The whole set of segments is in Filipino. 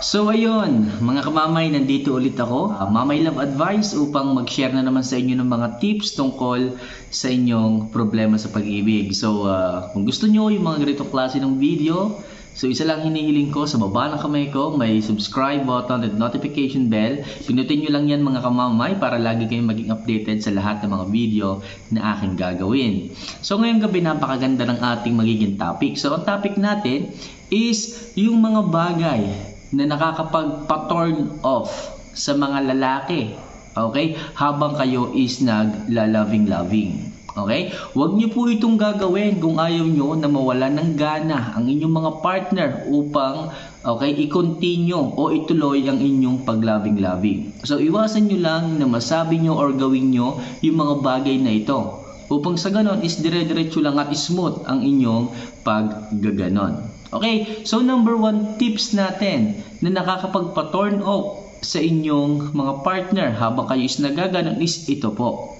So ayun, mga kamamay, nandito ulit ako. Uh, Mamay Love Advice upang mag-share na naman sa inyo ng mga tips tungkol sa inyong problema sa pag-ibig. So uh, kung gusto nyo yung mga ganitong klase ng video, so isa lang hinihiling ko sa baba ng kamay ko, may subscribe button at notification bell. Pinutin nyo lang yan mga kamamay para lagi kayong maging updated sa lahat ng mga video na aking gagawin. So ngayong gabi napakaganda ng ating magiging topic. So ang topic natin is yung mga bagay na nakakapagpa-turn off sa mga lalaki. Okay? Habang kayo is nagla-loving-loving. Okay? Huwag niyo po itong gagawin kung ayaw niyo na mawala ng gana ang inyong mga partner upang okay, i-continue o ituloy ang inyong pag-loving-loving. So, iwasan niyo lang na masabi niyo or gawin niyo yung mga bagay na ito. Upang sa ganon is dire-diretso lang at smooth ang inyong paggaganon. Okay, so number one tips natin na nakakapagpa-turn off sa inyong mga partner habang kayo is nagaganon is ito po.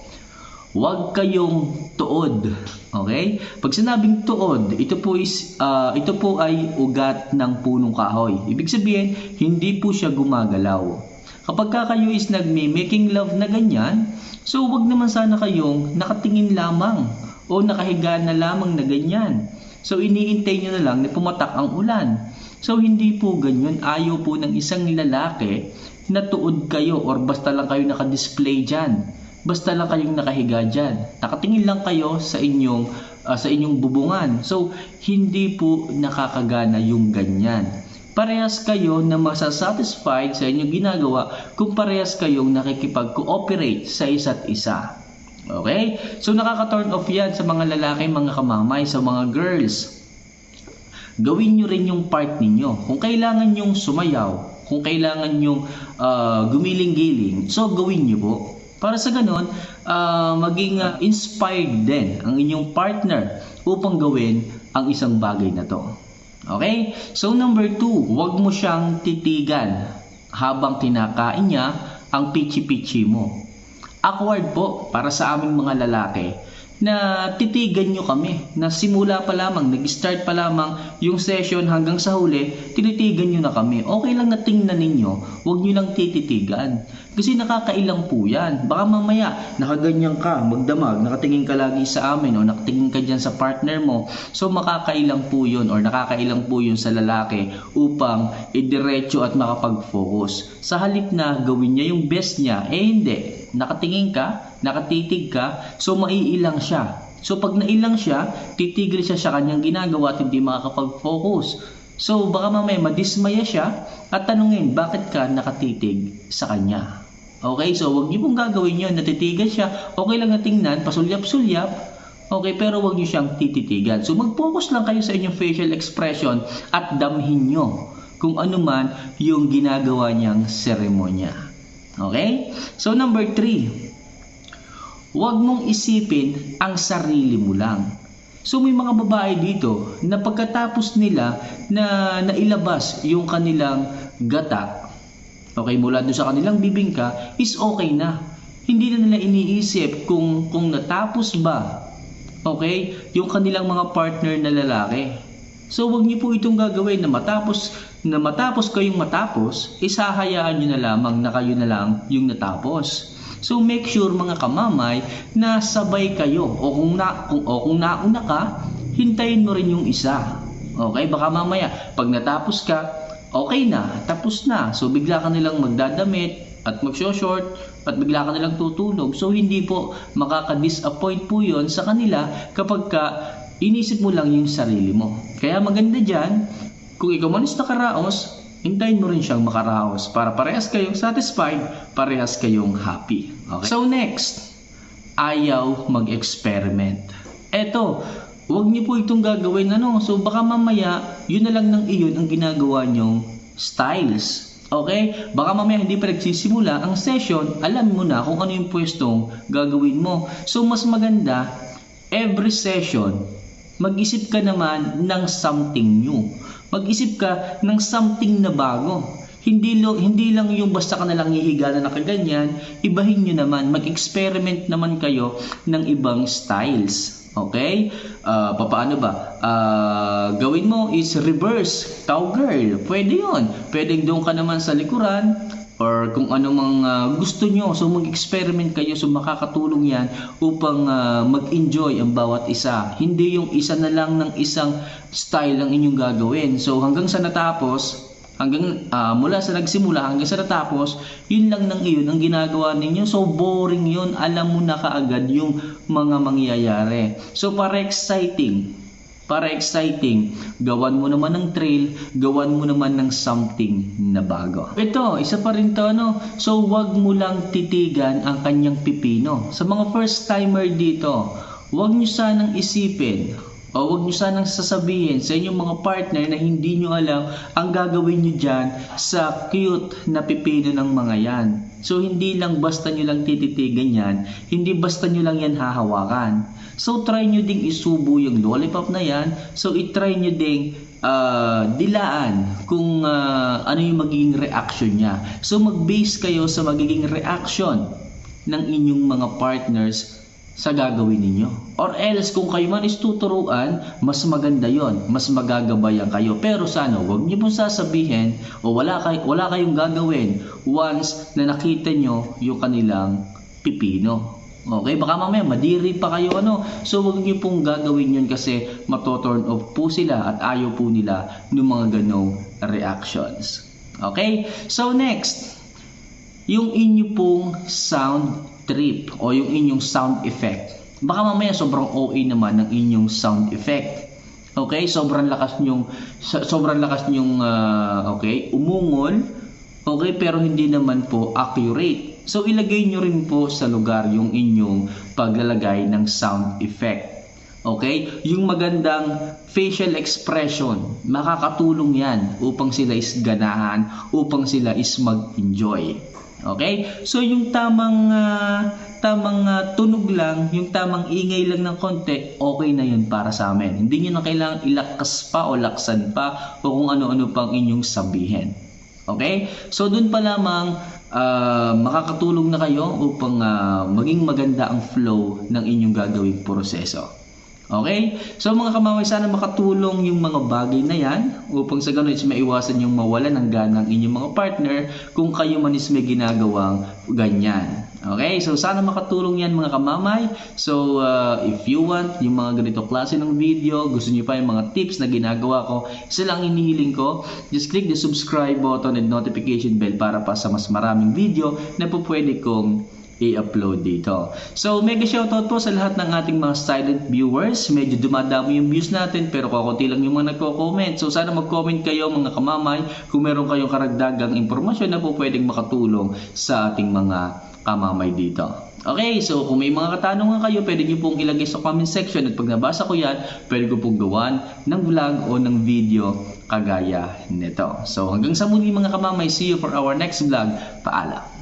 Huwag kayong tuod. Okay? Pag sinabing tuod, ito po is uh, ito po ay ugat ng punong kahoy. Ibig sabihin, hindi po siya gumagalaw. Kapag ka kayo is nagme-making love na ganyan, so wag naman sana kayong nakatingin lamang o nakahiga na lamang na ganyan. So iniintay nyo na lang na pumatak ang ulan. So hindi po ganyan. Ayaw po ng isang lalaki na tuod kayo or basta lang kayo naka-display dyan. Basta lang kayong nakahiga dyan. Nakatingin lang kayo sa inyong uh, sa inyong bubungan. So hindi po nakakagana yung ganyan. Parehas kayo na masasatisfied sa inyong ginagawa kung parehas kayong nakikipag-cooperate sa isa't isa. Okay? So nakaka-turn off yan sa mga lalaki, mga kamamay, sa mga girls. Gawin nyo rin yung part ninyo. Kung kailangan nyong sumayaw, kung kailangan nyong uh, gumiling-giling, so gawin nyo po. Para sa ganon, uh, maging uh, inspired din ang inyong partner upang gawin ang isang bagay na to. Okay? So number two, huwag mo siyang titigan habang kinakain niya ang pichi-pichi mo awkward po para sa aming mga lalaki na titigan nyo kami na simula pa lamang, nag-start pa lamang yung session hanggang sa huli, tinitigan nyo na kami. Okay lang na tingnan ninyo, huwag nyo lang tititigan. Kasi nakakailang po yan. Baka mamaya, nakaganyan ka, magdamag, nakatingin ka lagi sa amin o nakatingin ka dyan sa partner mo. So makakailang po yun or nakakailang po yun sa lalaki upang idiretso at makapag-focus. Sa halip na gawin niya yung best niya, eh hindi. Nakatingin ka, nakatitig ka, so maiilang siya. So pag nailang siya, titigil siya sa kanyang ginagawa at hindi makakapag-focus. So baka mamaya madismaya siya at tanungin bakit ka nakatitig sa kanya. Okay, so wag niyo pong gagawin yun, natitigan siya, okay lang na tingnan, pasulyap-sulyap, okay, pero wag niyo siyang tititigan. So mag-focus lang kayo sa inyong facial expression at damhin niyo kung ano man yung ginagawa niyang seremonya. Okay? So number three, Huwag mong isipin ang sarili mo lang. So may mga babae dito na pagkatapos nila na nailabas yung kanilang gata, okay, mula doon sa kanilang bibingka, is okay na. Hindi na nila iniisip kung, kung natapos ba, okay, yung kanilang mga partner na lalaki. So wag niyo po itong gagawin na matapos na matapos kayong matapos, isahayaan niyo na lamang na kayo na lang yung natapos. So make sure mga kamamay na sabay kayo o kung na kung o kung nauna ka, hintayin mo rin yung isa. Okay, baka mamaya pag natapos ka, okay na, tapos na. So bigla ka nilang magdadamit at magsho-short at bigla ka nilang tutulog. So hindi po makaka-disappoint po 'yon sa kanila kapag ka inisip mo lang yung sarili mo. Kaya maganda diyan, kung ikaw man is nakaraos, hintayin mo rin siyang makaraos para parehas kayong satisfied, parehas kayong happy. Okay? So next, ayaw mag-experiment. Eto, huwag niyo po itong gagawin ano. So baka mamaya, yun na lang ng iyon ang ginagawa nyong styles. Okay? Baka mamaya hindi pa nagsisimula ang session, alam mo na kung ano yung pwestong gagawin mo. So mas maganda, every session, mag-isip ka naman ng something new. Mag-isip ka ng something na bago. Hindi, lo, hindi lang yung basta ka na lang hihiga na nakaganyan, ibahin nyo naman, mag-experiment naman kayo ng ibang styles. Okay? Ah, papaano ba? Ah, gawin mo is reverse cowgirl. Pwede yon. Pwede doon ka naman sa likuran or kung ano mang ah, gusto nyo. So mag-experiment kayo. So makakatulong yan upang ah, mag-enjoy ang bawat isa. Hindi yung isa na lang ng isang style ang inyong gagawin. So hanggang sa natapos, hanggang ah, mula sa nagsimula hanggang sa natapos, yun lang ng iyon ang ginagawa ninyo. So boring yun. Alam mo na kaagad yung mga mangyayari. So para exciting, para exciting, gawan mo naman ng trail, gawan mo naman ng something na bago. Ito, isa pa rin to, no? So, wag mo lang titigan ang kanyang pipino. Sa mga first timer dito, wag nyo sanang isipin o wag nyo sanang sasabihin sa inyong mga partner na hindi nyo alam ang gagawin nyo dyan sa cute na pipino ng mga yan. So, hindi lang basta nyo lang tititigan yan, hindi basta nyo lang yan hahawakan. So, try nyo ding isubo yung lollipop na yan. So, itry nyo ding ah, dilaan kung ah, ano yung magiging reaction niya. So, mag-base kayo sa magiging reaction ng inyong mga partners sa gagawin ninyo. Or else, kung kayo man is tuturuan, mas maganda yon, mas magagabayan kayo. Pero sana, huwag niyo pong sasabihin o wala, kay, wala kayong gagawin once na nakita nyo yung kanilang pipino. Okay, baka mamaya madiri pa kayo ano. So huwag niyo pong gagawin yun kasi mato-turn off po sila at ayaw po nila ng mga ganong reactions. Okay? So next, yung inyo pong sound trip o yung inyong sound effect. Baka mamaya sobrang OA naman ng inyong sound effect. Okay? Sobrang lakas nyong so- sobrang lakas nyong ah, okay, umungol. Okay, pero hindi naman po accurate. So ilagay nyo rin po sa lugar yung inyong paglalagay ng sound effect. Okay? Yung magandang facial expression, makakatulong yan upang sila is ganahan, upang sila is mag-enjoy. Okay? So yung tamang ah, tamang ah, tunog lang, yung tamang ingay lang ng konti, okay na yun para sa amin. Hindi niyo na kailangang ilakas pa o laksan pa o kung ano-ano pang inyong sabihin. Okay? So doon pa lamang ah, makakatulong na kayo upang ah, maging maganda ang flow ng inyong gagawing proseso. Okay? So mga kamamay, sana makatulong yung mga bagay na yan upang sa ganun is maiwasan yung mawala ng gana ng inyong mga partner kung kayo man is may ginagawang ganyan. Okay? So sana makatulong yan mga kamamay. So uh, if you want yung mga ganito klase ng video, gusto niyo pa yung mga tips na ginagawa ko, isa lang inihiling ko, just click the subscribe button and notification bell para pa sa mas maraming video na po pwede kong i-upload dito. So, mega shoutout po sa lahat ng ating mga silent viewers. Medyo dumadami yung views natin pero kakunti lang yung mga nagko-comment. So, sana mag-comment kayo mga kamamay kung meron kayong karagdagang impormasyon na po pwedeng makatulong sa ating mga kamamay dito. Okay, so kung may mga katanungan kayo, pwede nyo pong ilagay sa comment section at pag nabasa ko yan, pwede ko pong gawan ng vlog o ng video kagaya nito. So hanggang sa muli mga kamamay, see you for our next vlog. Paalam!